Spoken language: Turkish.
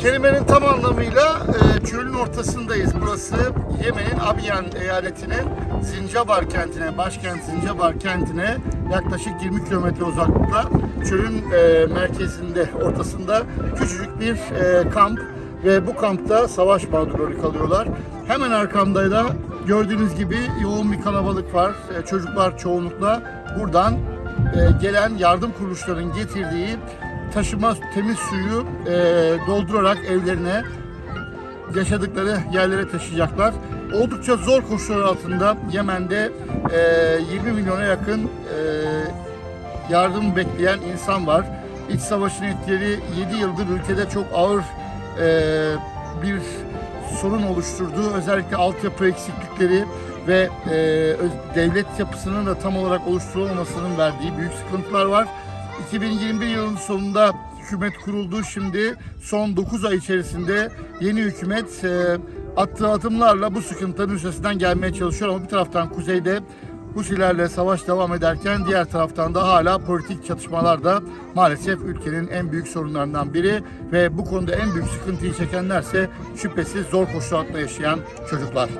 Kelimenin tam anlamıyla e, çölün ortasındayız. Burası Yemen'in Abiyan eyaletinin Zincabar kentine, başkent Zincabar kentine yaklaşık 20 kilometre uzaklıkta çölün e, merkezinde, ortasında küçücük bir e, kamp ve bu kampta savaş mağdurları kalıyorlar. Hemen arkamda da gördüğünüz gibi yoğun bir kalabalık var. E, çocuklar çoğunlukla buradan e, gelen yardım kuruluşlarının getirdiği taşıma temiz suyu e, doldurarak evlerine yaşadıkları yerlere taşıyacaklar. Oldukça zor koşullar altında Yemen'de e, 20 milyona yakın e, yardım bekleyen insan var. İç savaşın etkileri 7 yıldır ülkede çok ağır e, bir sorun oluşturduğu özellikle altyapı eksiklikleri ve e, devlet yapısının da tam olarak oluşturulmamasının verdiği büyük sıkıntılar var. 2021 yılının sonunda hükümet kuruldu. Şimdi son 9 ay içerisinde yeni hükümet e, attığı adımlarla bu sıkıntıların üstesinden gelmeye çalışıyor. Ama bir taraftan kuzeyde Husilerle savaş devam ederken diğer taraftan da hala politik çatışmalar da maalesef ülkenin en büyük sorunlarından biri ve bu konuda en büyük sıkıntıyı çekenlerse şüphesiz zor koşullar altında yaşayan çocuklar.